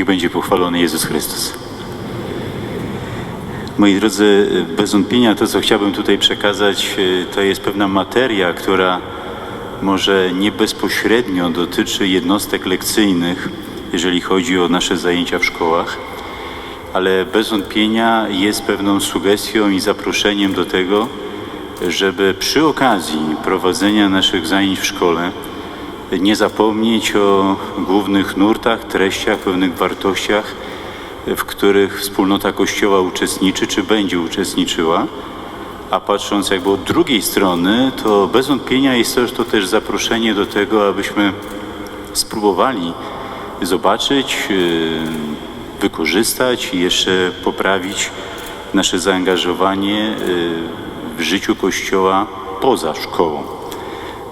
Niech będzie pochwalony Jezus Chrystus. Moi drodzy, bez wątpienia to, co chciałbym tutaj przekazać, e, to jest pewna materia, która może nie bezpośrednio dotyczy jednostek lekcyjnych, jeżeli chodzi o nasze zajęcia w szkołach, ale bez wątpienia jest pewną sugestią i zaproszeniem do tego, żeby przy okazji prowadzenia naszych zajęć w szkole nie zapomnieć o głównych nurtach, treściach, pewnych wartościach, w których wspólnota Kościoła uczestniczy czy będzie uczestniczyła. A patrząc jakby od drugiej strony, to bez wątpienia jest też to też zaproszenie do tego, abyśmy spróbowali zobaczyć, yy, wykorzystać i jeszcze poprawić nasze zaangażowanie yy, w życiu Kościoła poza szkołą,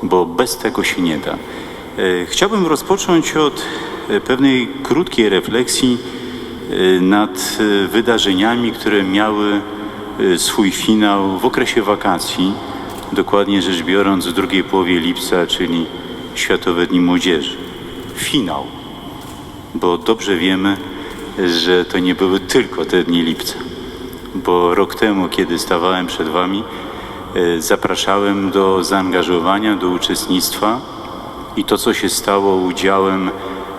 bo bez tego się nie da. Yy, Chciałbym rozpocząć od yy, pewnej krótkiej refleksji yy, nad wydarzeniami, które miały swój finał w okresie wakacji, dokładnie rzecz biorąc w drugiej połowie lipca, czyli Światowe Dni Młodzieży. Finał, bo dobrze wiemy, że to nie były tylko te dni lipca, bo rok temu, kiedy stawałem przed Wami, e, zapraszałem do zaangażowania, do uczestnictwa i to, co się stało udziałem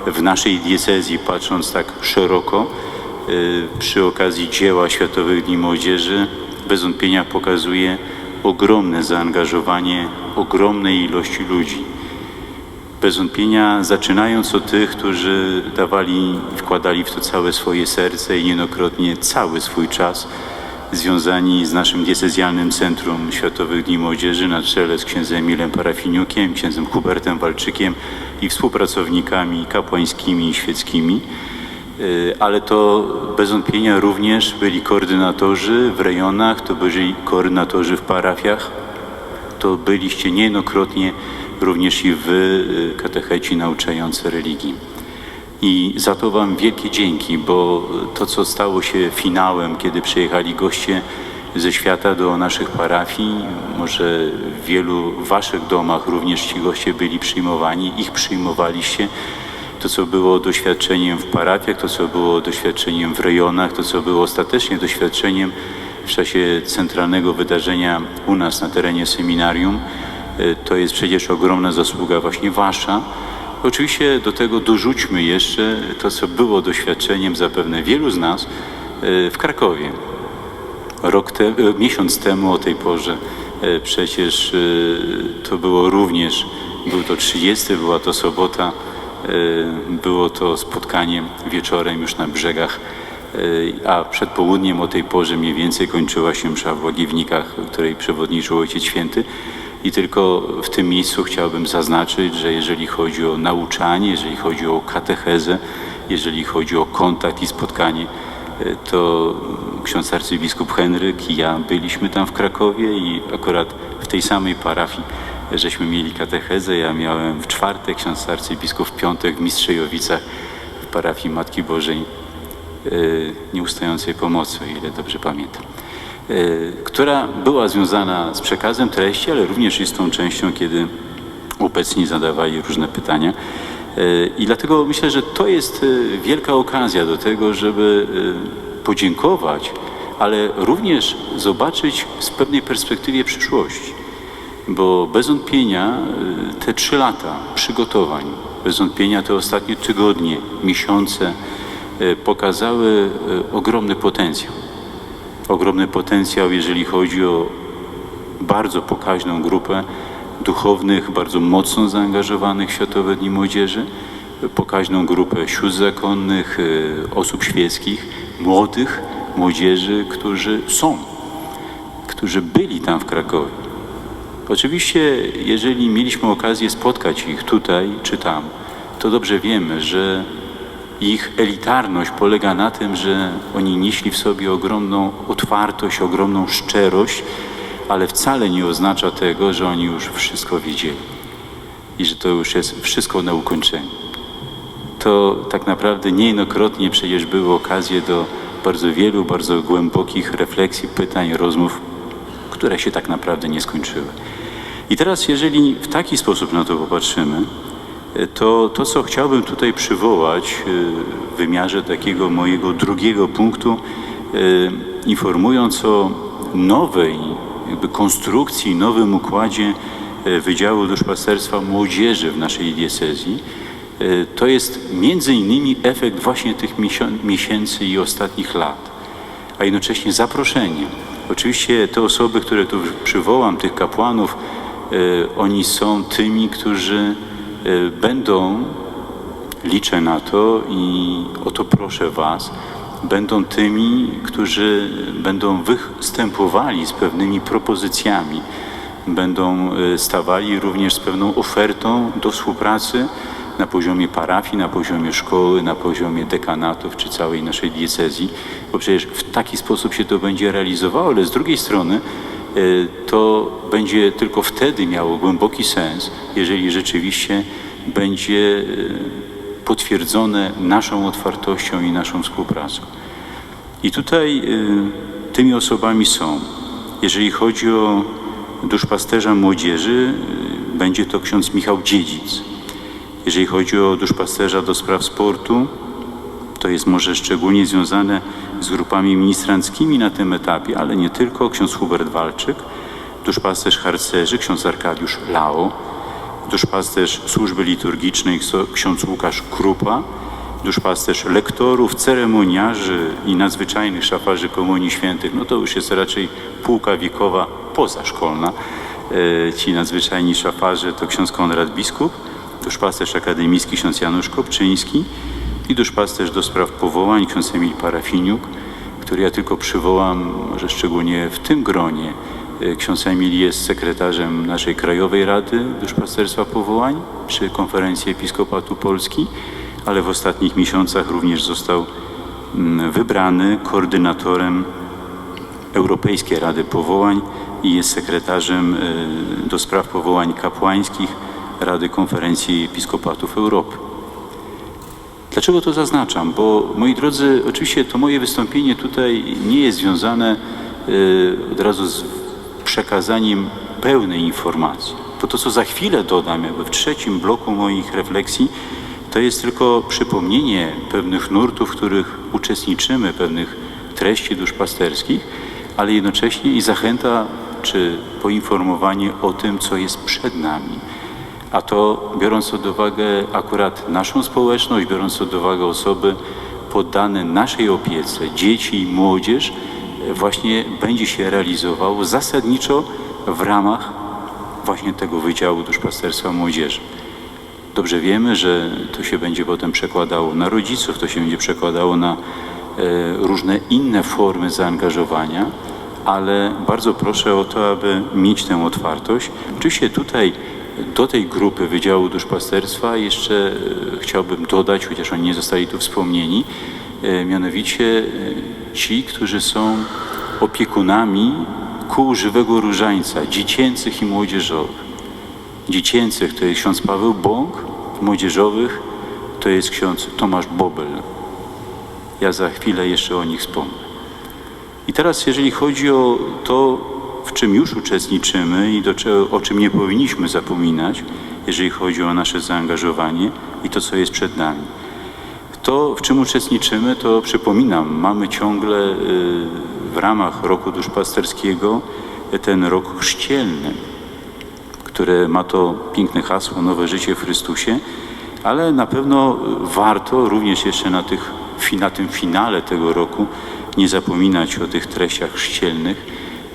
w naszej diecezji, patrząc tak szeroko, e, przy okazji dzieła Światowych Dni Młodzieży, bez wątpienia pokazuje ogromne zaangażowanie ogromnej ilości ludzi. Bez wątpienia zaczynając od tych, którzy dawali, wkładali w to całe swoje serce i niejednokrotnie cały swój czas związani z naszym diecezjalnym Centrum Światowych Dni Młodzieży na czele z księdzem Emilem Parafiniukiem, księdzem Hubertem Walczykiem i współpracownikami kapłańskimi i świeckimi. Y, Ale to bez wątpienia również byli koordynatorzy w rejonach, to byli koordynatorzy w parafiach, to byliście niejednokrotnie również i wy, y, katecheci nauczający religii. I za to Wam wielkie dzięki, bo to, co stało się finałem, kiedy przyjechali goście ze świata do naszych parafii, może w wielu Waszych domach również ci goście byli przyjmowani, ich przyjmowaliście. To, co było doświadczeniem w parafiach, to, co było doświadczeniem w rejonach, to, co było ostatecznie doświadczeniem w czasie centralnego wydarzenia u nas na terenie seminarium, y, to jest przecież ogromna zasługa właśnie Wasza. Oczywiście do tego dorzućmy jeszcze to, co było doświadczeniem zapewne wielu z nas y, w Krakowie. Rok te, e, miesiąc temu o tej porze e, przecież e, to było również, był to 30, była to sobota, e, było to spotkanie wieczorem już na brzegach, e, a przed południem o tej porze mniej więcej kończyła się msza w Łagiwnikach, której przewodniczył Ojciec Święty. I tylko w tym miejscu chciałbym zaznaczyć, że jeżeli chodzi o nauczanie, jeżeli chodzi o katechezę, jeżeli chodzi o kontakt i spotkanie, e, to ksiądz arcybiskup Henryk i ja byliśmy tam w Krakowie i akurat w tej samej parafii żeśmy mieli katechezę. Ja miałem w czwartek, ksiądz arcybiskup w piątek w Mistrzejowicach w parafii Matki Bożej e, Nieustającej Pomocy, o ile dobrze pamiętam która była związana z przekazem treści, ale również z tą częścią, kiedy obecni zadawali różne pytania. E, I dlatego myślę, że to jest e, wielka okazja do tego, żeby podziękować, ale również zobaczyć z pewnej perspektywie przyszłości. Bo bez wątpienia te trzy lata przygotowań, bez wątpienia te ostatnie tygodnie, miesiące pokazały ogromny potencjał ogromny potencjał, jeżeli chodzi o bardzo pokaźną grupę duchownych, bardzo mocno zaangażowanych w Światowe Dni Młodzieży, pokaźną grupę sióstr zakonnych, y, osób świeckich, młodych, młodzieży, którzy są, którzy byli tam w Krakowie. Oczywiście, jeżeli mieliśmy okazję spotkać ich tutaj czy tam, to dobrze wiemy, że ich elitarność polega na tym, że oni nieśli w sobie ogromną otwartość, ogromną szczerość, ale wcale nie oznacza tego, że oni już wszystko wiedzieli i że to już jest wszystko na ukończeniu. To tak naprawdę niejednokrotnie przecież były okazje do bardzo wielu, bardzo głębokich refleksji, pytań, rozmów, które się tak naprawdę nie skończyły. I teraz, jeżeli w taki sposób na to popatrzymy, to to, co chciałbym tutaj przywołać e, w wymiarze takiego mojego drugiego punktu, e, informując o nowej jakby konstrukcji, nowym układzie e, Wydziału Duszpasterstwa Młodzieży w naszej diecezji, to jest między innymi efekt właśnie tych miesięcy i ostatnich lat, a jednocześnie zaproszenie. Oczywiście te osoby, które tu przywołam, tych kapłanów, oni są tymi, którzy będą, liczę na to i o to proszę Was, będą tymi, którzy będą występowali z pewnymi propozycjami, będą e, stawali również z pewną ofertą do współpracy na poziomie parafii, na poziomie szkoły, na poziomie dekanatów czy całej naszej diecezji, bo przecież w taki sposób się to będzie realizowało, ale z drugiej strony to będzie tylko wtedy miało głęboki sens, jeżeli rzeczywiście będzie e, potwierdzone naszą otwartością i naszą współpracą. I tutaj y, tymi osobami są, jeżeli chodzi o duszpasterza młodzieży, y, będzie to ksiądz Michał Dziedzic. Jeżeli chodzi o duszpasterza do spraw sportu, to jest może szczególnie związane z grupami ministranckimi na tym etapie, ale nie tylko, ksiądz Hubert Walczyk, duszpasterz harcerzy, ksiądz Arkadiusz Lao, duszpasterz służby liturgicznej ksiądz Łukasz Krupa, duszpasterz lektorów, ceremoniarzy i nadzwyczajnych szafarzy Komunii Świętych, no to już jest raczej półka wiekowa pozaszkolna. E, Ci nadzwyczajni szafarze to ksiądz Konrad Biskup, duszpasterz akademicki ksiądz Janusz Kopczyński i duszpasterz do spraw powołań ksiądz Emil Parafiniuk, który ja tylko przywołam, może szczególnie w tym gronie, E, Ksiądz Emil jest sekretarzem naszej Krajowej Rady Duszpasterstwa Powołań przy Konferencji Episkopatu Polski, ale w ostatnich miesiącach również został mm, wybrany koordynatorem Europejskiej Rady Powołań i jest sekretarzem e, do spraw powołań kapłańskich Rady Konferencji Episkopatów Europy. Dlaczego to zaznaczam? Bo moi drodzy, oczywiście to moje wystąpienie tutaj nie jest związane y, od razu z przekazaniem pełnej informacji. Bo to, co za chwilę dodam, jakby w trzecim bloku moich refleksji, to jest tylko przypomnienie pewnych nurtów, w których uczestniczymy, pewnych treści duszpasterskich, ale jednocześnie i zachęta czy poinformowanie o tym, co jest przed nami. A to biorąc pod uwagę akurat naszą społeczność, biorąc pod uwagę osoby poddane naszej opiece, dzieci i młodzież, właśnie będzie się realizowało zasadniczo w ramach właśnie tego Wydziału Duszpasterstwa Młodzieży. Dobrze wiemy, że to się będzie potem przekładało na rodziców, to się będzie przekładało na e, różne inne formy zaangażowania, ale bardzo proszę o to, aby mieć tę otwartość. Oczywiście tutaj do tej grupy Wydziału Duszpasterstwa jeszcze e, chciałbym dodać, chociaż oni nie zostali tu wspomnieni, e, mianowicie e, ci, którzy są opiekunami kół żywego różańca, dziecięcych i młodzieżowych. Dziecięcych to jest ksiądz Paweł Bąk, młodzieżowych to jest ksiądz Tomasz Bobel. Ja za chwilę jeszcze o nich wspomnę. I teraz, jeżeli chodzi o to, w czym już uczestniczymy i do o czym nie powinniśmy zapominać, jeżeli chodzi o nasze zaangażowanie i to, co jest przed nami. To, w czym uczestniczymy, to przypominam, mamy ciągle y, w ramach roku duszpasterskiego ten rok chrzcielny, które ma to piękne hasło Nowe Życie w Chrystusie, ale na pewno warto również jeszcze na, tych, na tym finale tego roku nie zapominać o tych treściach chrzcielnych,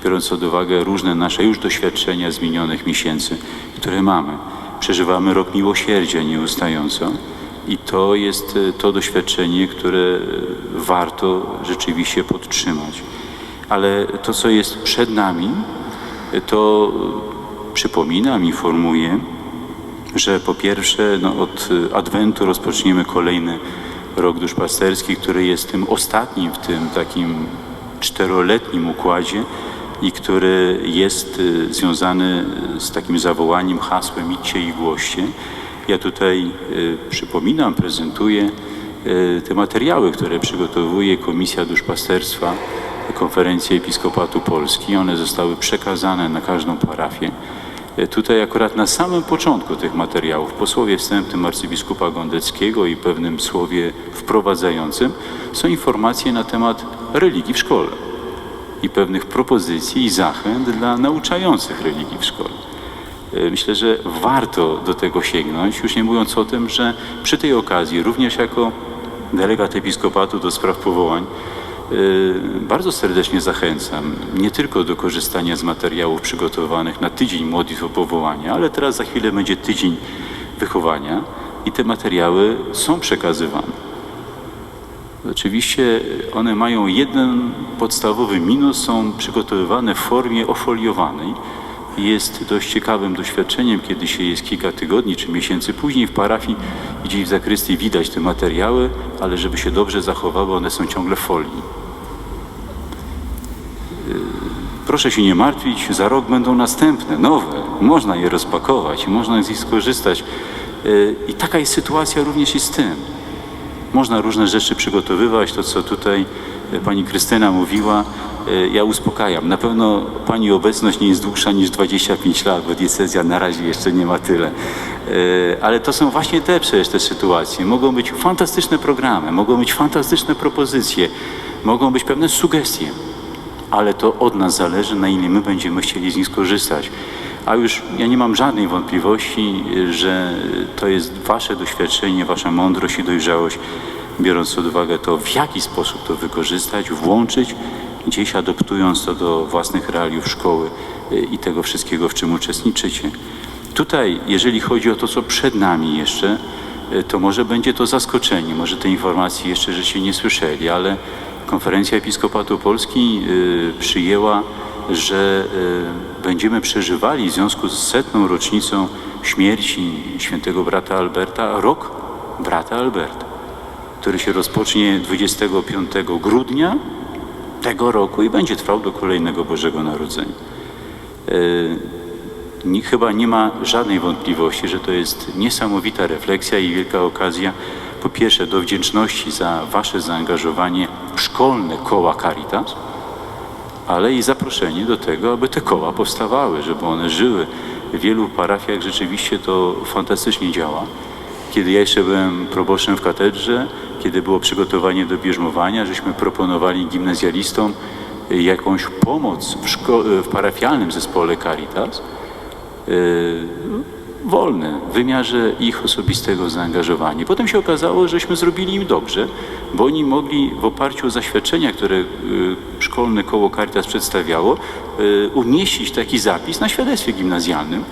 biorąc pod uwagę różne nasze już doświadczenia z minionych miesięcy, które mamy. Przeżywamy rok miłosierdzia nieustająco i to jest e, to doświadczenie, które warto rzeczywiście podtrzymać. Ale to, co jest przed nami, e, to przypominam, informuję, że po pierwsze no, od Adwentu rozpoczniemy kolejny rok duszpasterski, który jest tym ostatnim w tym takim czteroletnim układzie i który jest y, związany z takim zawołaniem, hasłem idźcie i głoście. Ja tutaj y, przypominam, prezentuję y, te materiały, które przygotowuje Komisja Duszpasterstwa Konferencji Episkopatu Polski. One zostały przekazane na każdą parafię. Tutaj akurat na samym początku tych materiałów, po słowie wstępnym arcybiskupa Gondeckiego i pewnym słowie wprowadzającym, są informacje na temat religii w szkole i pewnych propozycji i zachęt dla nauczających religii w szkole. E, Myślę, że warto do tego sięgnąć, już nie mówiąc o tym, że przy tej okazji, również jako delegat episkopatu do spraw powołań, Yy, Bardzo serdecznie zachęcam nie tylko do korzystania z materiałów przygotowanych na tydzień modlitw o powołanie, ale teraz za chwilę będzie tydzień wychowania i te materiały są przekazywane. Oczywiście one mają jeden podstawowy minus, są przygotowywane w formie ofoliowanej. Jest dość ciekawym doświadczeniem, kiedy się jest kilka tygodni czy miesięcy później w parafii, gdzieś w zakrystii widać te materiały, ale żeby się dobrze zachowały, one są ciągle w folii. Proszę się nie martwić, za rok będą następne, nowe. Można je rozpakować, można z nich skorzystać. Yy, I taka jest sytuacja również i z tym. Można różne rzeczy przygotowywać, to co tutaj e, pani Krystyna mówiła, e, ja uspokajam. Na pewno pani obecność nie jest dłuższa niż 25 lat, bo diecezja na razie jeszcze nie ma tyle. E, Ale to są właśnie te przecież te sytuacje. Mogą być fantastyczne programy, mogą być fantastyczne propozycje, mogą być pewne sugestie, ale to od nas zależy, na ile my będziemy chcieli z nich skorzystać. A już ja nie mam żadnej wątpliwości, że to jest wasze doświadczenie, wasza mądrość i dojrzałość, biorąc pod uwagę to, w jaki sposób to wykorzystać, włączyć, gdzieś adoptując to do własnych realiów szkoły y, i tego wszystkiego, w czym uczestniczycie. Tutaj, jeżeli chodzi o to, co przed nami jeszcze, y, to może będzie to zaskoczenie, może te informacje jeszcze, że się nie słyszeli, ale Konferencja Episkopatu Polski y, przyjęła, że y, będziemy przeżywali w związku z setną rocznicą śmierci świętego brata Alberta rok brata Alberta, który się rozpocznie 25 grudnia tego roku i będzie trwał do kolejnego Bożego Narodzenia. Ni- Chyba nie ma żadnej wątpliwości, że to jest niesamowita refleksja i wielka okazja, po pierwsze do wdzięczności za Wasze zaangażowanie w szkolne koła Caritas, ale i zaproszenie do tego, aby te koła powstawały, żeby one żyły. W wielu parafiach rzeczywiście to fantastycznie działa. Kiedy ja jeszcze byłem proboszczem w katedrze, kiedy było przygotowanie do bierzmowania, żeśmy proponowali gimnazjalistom jakąś pomoc w, w parafialnym zespole Caritas, wolne w wymiarze ich osobistego zaangażowania. Potem się okazało, żeśmy zrobili im dobrze, bo oni mogli w oparciu o zaświadczenia, które y, szkolne koło Caritas przedstawiało, y, umieścić taki zapis na świadectwie gimnazjalnym,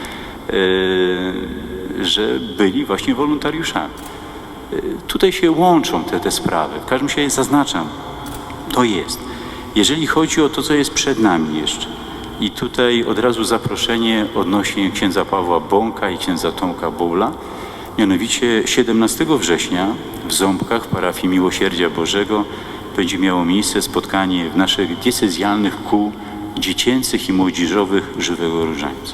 y, że byli właśnie wolontariuszami. Tutaj się łączą te, te sprawy. W każdym razie zaznaczam, to jest. Jeżeli chodzi o to, co jest przed nami jeszcze, i tutaj od razu zaproszenie odnośnie księdza Pawła Bąka i księdza Tomka Boula, mianowicie 17 września w Ząbkach, parafii Miłosierdzia Bożego, będzie miało miejsce spotkanie w naszych diecezjalnych kół dziecięcych i młodzieżowych Żywego Różańca.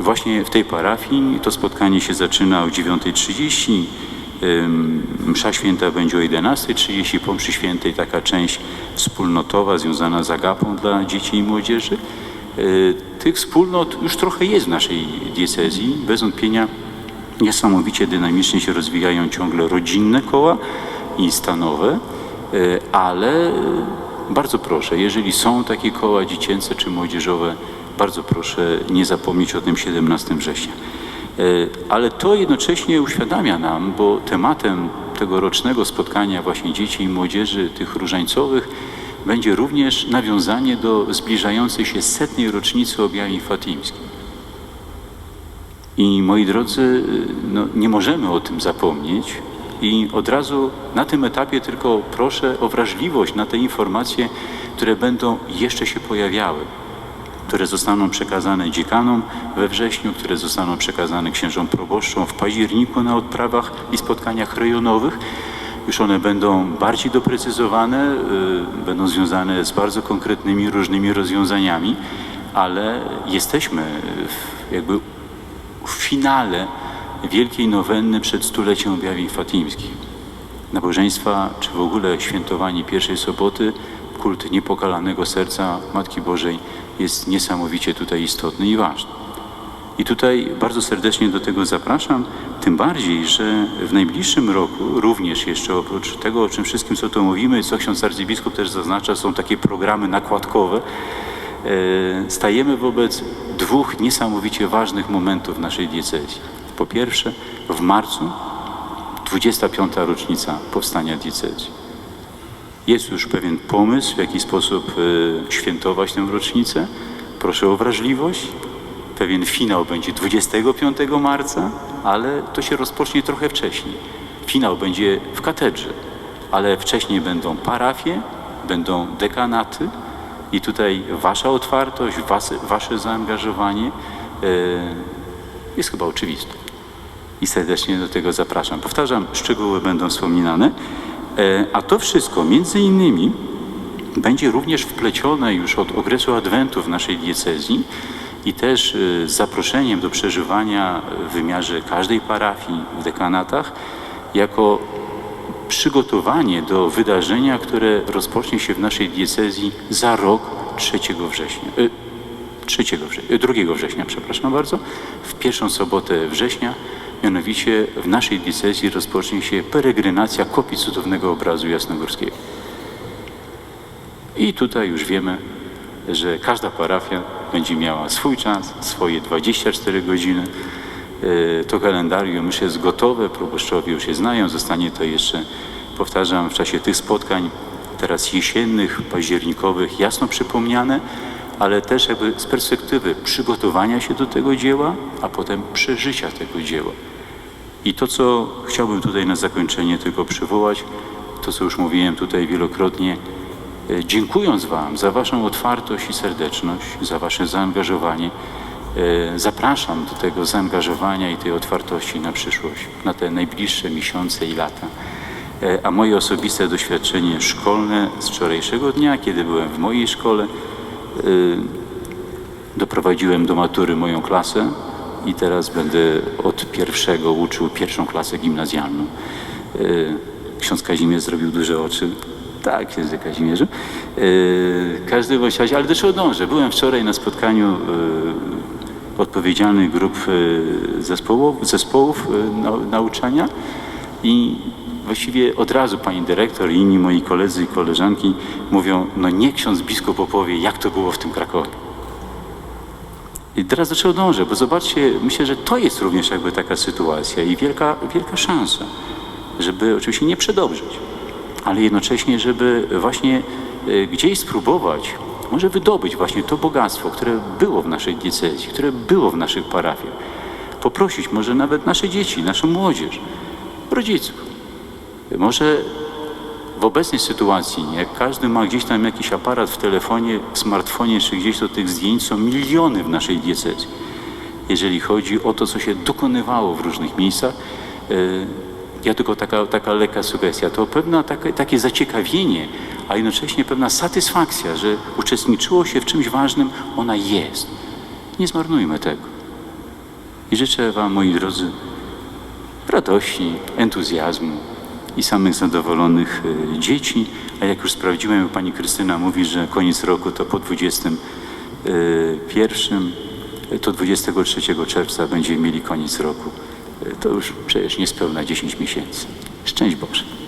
Właśnie w tej parafii to spotkanie się zaczyna o 9.30. Msza święta będzie o 11.30. Po mszy świętej taka część wspólnotowa związana z agapą dla dzieci i młodzieży. Y, Tych wspólnot już trochę jest w naszej diecezji. Bez wątpienia niesamowicie dynamicznie się rozwijają ciągle rodzinne koła i stanowe, y, ale bardzo proszę, jeżeli są takie koła dziecięce czy młodzieżowe, bardzo proszę nie zapomnieć o tym 17 września. E, Ale to jednocześnie uświadamia nam, bo tematem tegorocznego spotkania właśnie dzieci i młodzieży, tych różańcowych, będzie również nawiązanie do zbliżającej się setnej rocznicy objawień fatimskich. I moi drodzy, no, nie możemy o tym zapomnieć i od razu na tym etapie tylko proszę o wrażliwość na te informacje, które będą jeszcze się pojawiały, które zostaną przekazane dziekanom we wrześniu, które zostaną przekazane księżom proboszczom w październiku na odprawach i spotkaniach rejonowych. Już one będą bardziej doprecyzowane, y, będą związane z bardzo konkretnymi różnymi rozwiązaniami, ale jesteśmy w, jakby w finale wielkiej nowenny przed stuleciem objawień fatimskich. Nabożeństwa, czy w ogóle świętowanie pierwszej soboty, kult niepokalanego serca Matki Bożej jest niesamowicie tutaj istotny i ważny. I tutaj bardzo serdecznie do tego zapraszam, tym bardziej, że w najbliższym roku również jeszcze oprócz tego, o czym wszystkim, co tu mówimy, co ksiądz arcybiskup też zaznacza, są takie programy nakładkowe, e, stajemy wobec dwóch niesamowicie ważnych momentów naszej diecezji. Po pierwsze, w marcu 25. rocznica powstania diecezji. Jest już pewien pomysł, w jaki sposób e, świętować tę rocznicę. Proszę o wrażliwość. Pewien finał będzie 25 marca, ale to się rozpocznie trochę wcześniej. Finał będzie w katedrze, ale wcześniej będą parafie, będą dekanaty i tutaj wasza otwartość, wasze, zaangażowanie e, jest chyba oczywiste. I serdecznie do tego zapraszam. Powtarzam, szczegóły będą wspominane. E, A to wszystko między innymi będzie również wplecione już od okresu Adwentu w naszej diecezji i też e, z zaproszeniem do przeżywania w wymiarze każdej parafii w dekanatach jako przygotowanie do wydarzenia, które rozpocznie się w naszej diecezji za rok 3 września. E, 3 września, 2 września, przepraszam bardzo, w pierwszą sobotę września, mianowicie w naszej diecezji rozpocznie się peregrinacja kopii cudownego obrazu jasnogórskiego. I tutaj już wiemy, że każda parafia będzie miała swój czas, swoje 24 godziny. E, To kalendarium już jest gotowe, proboszczowie już je znają, zostanie to jeszcze, powtarzam, w czasie tych spotkań, teraz jesiennych, październikowych, jasno przypomniane, ale też jakby z perspektywy przygotowania się do tego dzieła, a potem przeżycia tego dzieła. I to, co chciałbym tutaj na zakończenie tylko przywołać, to co już mówiłem tutaj wielokrotnie, e, dziękując Wam za Waszą otwartość i serdeczność, za Wasze zaangażowanie, e, zapraszam do tego zaangażowania i tej otwartości na przyszłość, na te najbliższe miesiące i lata. E, A moje osobiste doświadczenie szkolne z wczorajszego dnia, kiedy byłem w mojej szkole, doprowadziłem do matury moją klasę i teraz będę od pierwszego uczył pierwszą klasę gimnazjalną. E, Ksiądz Kazimierz zrobił duże oczy. Tak, księdze Kazimierzu. E, Każdy bądź razie, ale do czego? Byłem wczoraj na spotkaniu odpowiedzialnych grup zespołów, zespołów nau- nauczania i właściwie od razu pani dyrektor i inni moi koledzy i koleżanki mówią, no nie ksiądz biskup opowie, jak to było w tym Krakowie. I teraz do czego dążę? Bo zobaczcie, myślę, że to jest również jakby taka sytuacja i wielka, wielka szansa, żeby oczywiście nie przedobrzyć, ale jednocześnie, żeby właśnie e, gdzieś spróbować, może wydobyć właśnie to bogactwo, które było w naszej diecezji, które było w naszych parafiach. Poprosić może nawet nasze dzieci, naszą młodzież, rodziców. Może w obecnej sytuacji, jak każdy ma gdzieś tam jakiś aparat w telefonie, w smartfonie czy gdzieś do tych zdjęć, są miliony w naszej diecezji. Jeżeli chodzi o to, co się dokonywało w różnych miejscach, e, ja tylko taka, taka lekka sugestia, to pewne takie, takie zaciekawienie, a jednocześnie pewna satysfakcja, że uczestniczyło się w czymś ważnym, ona jest. Nie zmarnujmy tego. I życzę Wam, moi drodzy, radości, entuzjazmu i samych zadowolonych e, dzieci. A jak już sprawdziłem, pani Krystyna mówi, że koniec roku to po 21, e, to 23 czerwca będziemy mieli koniec roku. E, To już przecież niespełna 10 miesięcy. Szczęść Boże.